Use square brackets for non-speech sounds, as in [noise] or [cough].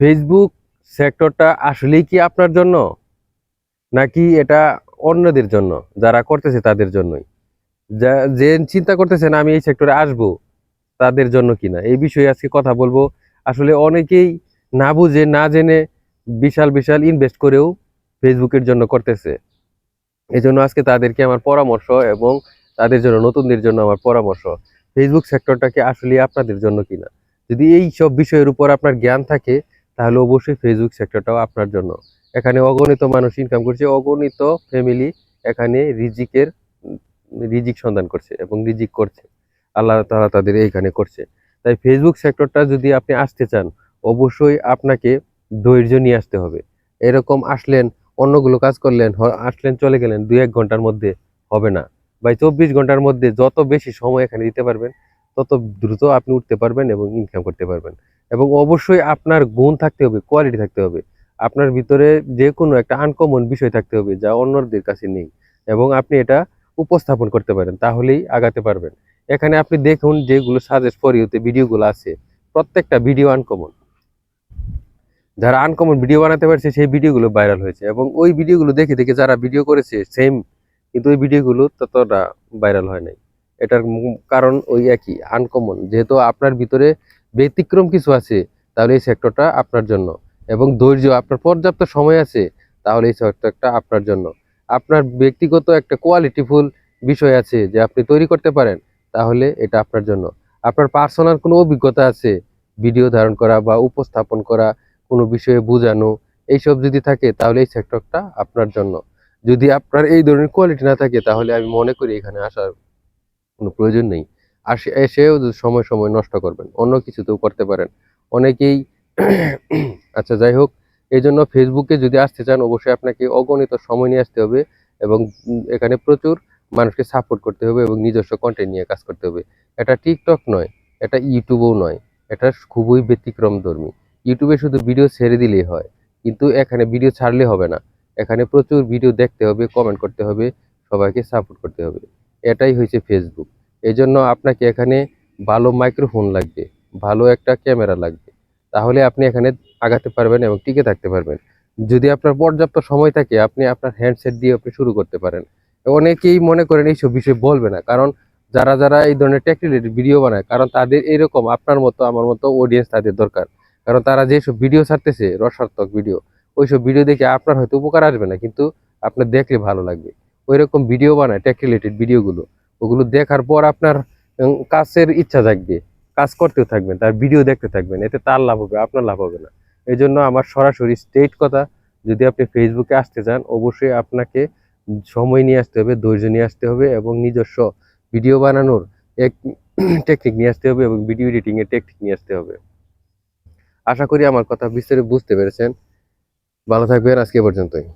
Facebook সেক্টরটা আসলেই কি আপনার জন্য? নাকি এটা অন্যদের জন্য, যারা করতেছে তাদের জন্যই? যা, যে চিন্তা করতেছেন আমি এই সেক্টরে আসব, তাদের জন্য কিনা এই বিষয়ে আজকে কথা বলব। আসলে অনেকেই না বুঝে, না জেনে বিশাল বিশাল ইনভেস্ট করেও ফেসবুকের জন্য করতেছে। এই জন্য আজকে তাদেরকে আমার পরামর্শ এবং তাদের জন্য, নতুনদের জন্য আমার পরামর্শ ফেসবুক সেক্টরটাকে আসলে আপনাদের জন্য কিনা যদি এই সব বিষয়ের উপর আপনার জ্ঞান থাকে তাহলে অবশ্যই ফেসবুক সেক্টরটাও আপনার জন্য। এখানে অগণিত মানুষ ইনকাম করছে, অগণিত ফ্যামিলি এখানে রিজিকের, রিজিক সন্ধান করছে এবং রিজিক করছে। আল্লাহ তাআলা তাদের এইখানে করছে। তাই ফেসবুক সেক্টরটা যদি আপনি আসতে চান, অবশ্যই আপনাকে ধৈর্য নিয়ে আসতে হবে। এরকম আসলেন, অন্যগুলো কাজ করলেন আসলেন, চলে গেলেন দু এক ঘণ্টার মধ্যে হবে না। ভাই চব্বিশ ঘণ্টার মধ্যে যত বেশি সময় এখানে দিতে পারবেন, তত দ্রুত আপনি উঠতে পারবেন এবং ইনকাম করতে পারবেন। এবং অবশ্যই আপনার গুণ থাকতে হবে কোয়ালিটি থাকতে হবে। আপনার ভিতরে যে কোনো একটা আনকমন বিষয় থাকতে হবে যা অন্যদের কাছে নেই এবং আপনি এটা উপস্থাপন করতে পারেন, তাহলেই আগাতে পারবেন। এখানে আপনি দেখুন যেগুলো সাজেস্ট ফর ভিডিওগুলো আছে, প্রত্যেকটা ভিডিও আনকমন যারা আনকমন ভিডিও বানাতে পারছে, সেই ভিডিওগুলো ভাইরাল হয়েছে এবং ওই ভিডিওগুলো দেখে দেখে যারা ভিডিও করেছে সেম কিন্তু ওই ভিডিওগুলো ততটা ভাইরাল হয় নাই। এটার কারণ ওই একই আনকমন যেহেতু আপনার ভিতরে ব্যতিক্রম কিছু আছে, তাহলে এই সেক্টরটা আপনার জন্য। এবং ধৈর্য, আপনার পর্যাপ্ত সময় আছে, তাহলে এই সেক্টরটা আপনার জন্য। আপনার ব্যক্তিগত একটা কোয়ালিটিফুল বিষয় আছে যে আপনি তৈরি করতে পারেন, তাহলে এটা আপনার জন্য। আপনার পার্সোনাল কোনো অভিজ্ঞতা আছে ভিডিও ধারণ করা বা উপস্থাপন করা, কোনো বিষয়ে বোঝানো, এইসব যদি থাকে, তাহলে এই সেক্টরটা আপনার জন্য। যদি আপনার এই ধরনের কোয়ালিটি না থাকে, তাহলে আমি মনে করি এখানে আসার কোনো প্রয়োজন নেই। আর সে- এসেও সময় সময় নষ্ট করবেন, অন্য কিছুতেও করতে পারেন। অনেকেই [clears throat] আচ্ছা যাই হোক, এই জন্য ফেসবুকে যদি আসতে চান, অবশ্যই আপনাকে অগণিত সময় নিয়ে আসতে হবে এবং এখানে প্রচুর মানুষকে সাপোর্ট করতে হবে এবং নিজস্ব কন্টেন্ট নিয়ে কাজ করতে হবে। এটা টিকটক নয়, এটা ইউটিউবও নয়, এটা খুবই ব্যতিক্রম ধর্মী। ইউটিউবে শুধু ভিডিও ছেড়ে দিলেই হয়, কিন্তু এখানে ভিডিও ছাড়লে হবে না। এখানে প্রচুর ভিডিও দেখতে হবে কমেন্ট করতে হবে, সবাইকে সাপোর্ট করতে হবে। এটাই হয়েছে ফেসবুক এই জন্য আপনাকে এখানে ভালো মাইক্রোফোন লাগবে, ভালো একটা ক্যামেরা লাগবে। তাহলে আপনি এখানে আগাতে পারবেন এবং টিকে থাকতে পারবেন। যদি আপনার পর্যাপ্ত সময় থাকে, আপনি আপনার হ্যান্ডসেট দিয়ে আপনি শুরু করতে পারেন। অনেকেই মনে করেন এইসব বিষয়ে বলবে না, কারণ যারা যারা এই ধরনের টেক ভিডিও বানায়, কারণ তাদের এরকম আপনার মতো, আমার মতো অডিয়েন্স তাদের দরকার। কারণ তারা যেসব ভিডিও ছাড়তেছে রসার্থক ভিডিও ওইসব ভিডিও দেখে আপনার হয়তো উপকার আসবে না, কিন্তু আপনার দেখলে ভালো লাগবে। ওই রকম ভিডিও বানায় টেক রিলেটেড ভিডিওগুলো ওগুলো দেখার পর আপনার কাজের ইচ্ছা জাগবে কাজ করতেও থাকবেন, তার ভিডিও দেখতে থাকবেন, এতে তার লাভ হবে, আপনার লাভ হবে না। এই জন্য আমার সরাসরি স্টেট কথা, যদি আপনি ফেসবুকে আসতে চান, অবশ্যই আপনাকে সময় নিয়ে আসতে হবে, ধৈর্য নিয়ে আসতে হবে এবং নিজস্ব ভিডিও বানানোর এক টেকনিক নিয়ে আসতে হবে এবং ভিডিও এডিটিং এর টেকনিক নিয়ে আসতে হবে। আশা করি আমার কথা বিস্তারিত বুঝতে পেরেছেন। ভালো থাকবেন, আজকে পর্যন্তই।